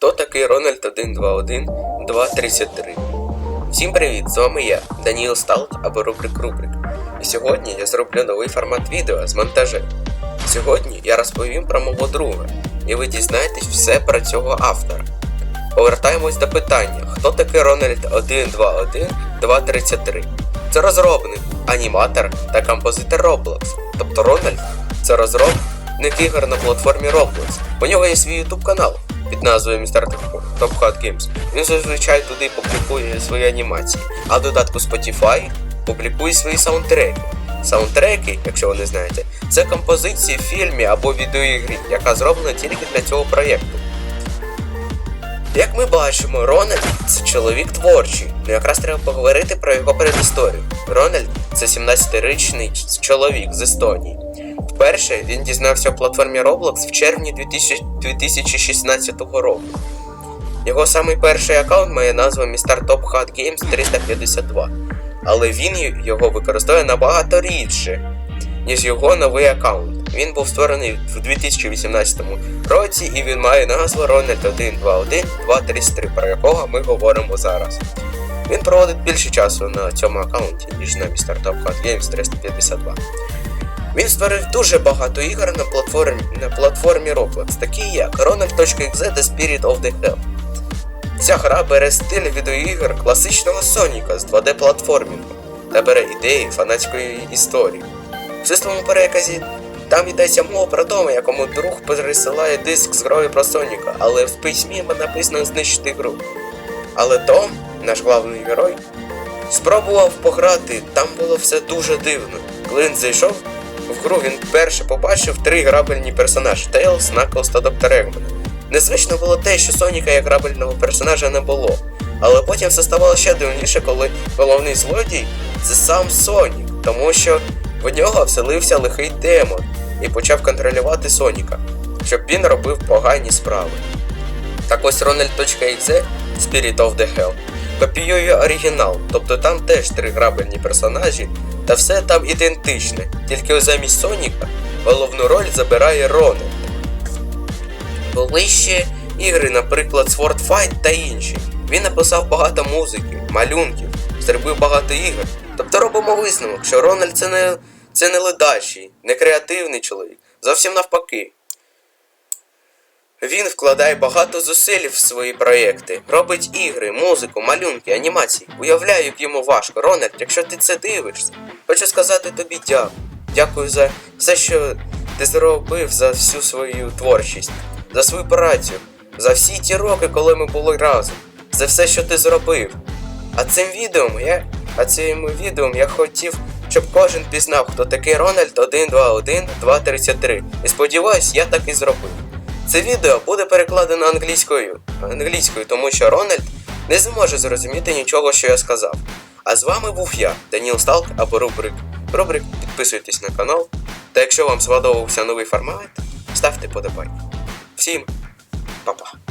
Хто такий Рональд 121 233? Всім привіт! З вами я, Даніл Сталк або Рубрик Рубрик. І сьогодні я зроблю новий формат відео з монтажем. Сьогодні я розповім про мого друга, і ви дізнаєтесь все про цього автора. Повертаємось до питання: хто такий Рональд 121 233? Це розробник, аніматор та композитор Roblox. Тобто Рональд це розробник ігор на платформі Roblox. У нього є свій YouTube канал під назвою Mr. Top Hat Games. Він зазвичай туди публікує свої анімації, а в додатку Spotify публікує свої саундтреки. Саундтреки, якщо ви не знаєте, це композиції в фільмі або відеоігрі, яка зроблена тільки для цього проєкту. Як ми бачимо, Рональд це чоловік творчий. Ну якраз треба поговорити про його передісторію. Рональд це 17-річний чоловік з Естонії. Вперше він дізнався у платформі Roblox в червні 2016 року. Його самий перший аккаунт має назву Mr. Top Hat Games 352, але він його використовує набагато рідше, ніж його новий аккаунт. Він був створений в 2018 році і він має назву Ronald 121 233, про якого ми говоримо зараз. Він проводить більше часу на цьому аккаунті, ніж на Mr. Top Hat Games 352. Він створив дуже багато ігор на платформі, на платформі Roblox, такі як Ronald.exe The Spirit of the Hell. Ця гра бере стиль відеоігр класичного Соніка з 2D платформінгу та бере ідеї фанатської історії. В чистому переказі там йдеться мова про тому, якому друг пересилає диск з грою про Соніка, але в письмі написано знищити гру. Але Том, наш главний герой, спробував пограти, там було все дуже дивно. Коли він в гру, він вперше побачив три грабельні персонажі Тейлз, Наклз та Доктор Егмана. Незвично було те, що Соніка як грабельного персонажа не було. Але потім все ставало ще дивніше, коли головний злодій це сам Сонік, тому що в нього вселився лихий демон і почав контролювати Соніка, щоб він робив погані справи. Так ось Ronald.exe Spirit of the Hell копіює оригінал, тобто там теж три грабельні персонажі, та все там ідентичне, тільки замість Соніка головну роль забирає Рональд. Були ще ігри, наприклад, Sword Fight та інші. Він написав багато музики, малюнків, зробив багато ігор. Тобто робимо висновок, що Рональд це не, це не ледачий, не креативний чоловік, зовсім навпаки. Він вкладає багато зусиль в свої проєкти, робить ігри, музику, малюнки, анімації. Уявляю, як йому важко. Рональд, якщо ти це дивишся, хочу сказати тобі дякую. Дякую за все, що ти зробив за всю свою творчість, за свою працю, за всі ті роки, коли ми були разом, за все, що ти зробив. А цим відео я, а цим відео я хотів, щоб кожен пізнав, хто такий Рональд 121 233. І сподіваюсь, я так і зробив. Це відео буде перекладено англійською, англійською, тому що Рональд не зможе зрозуміти нічого, що я сказав. А з вами був я, Даніл Сталк або Рубрик. Рубрик, підписуйтесь на канал. Та якщо вам сподобався новий формат, ставте подобайки. Всім па-па.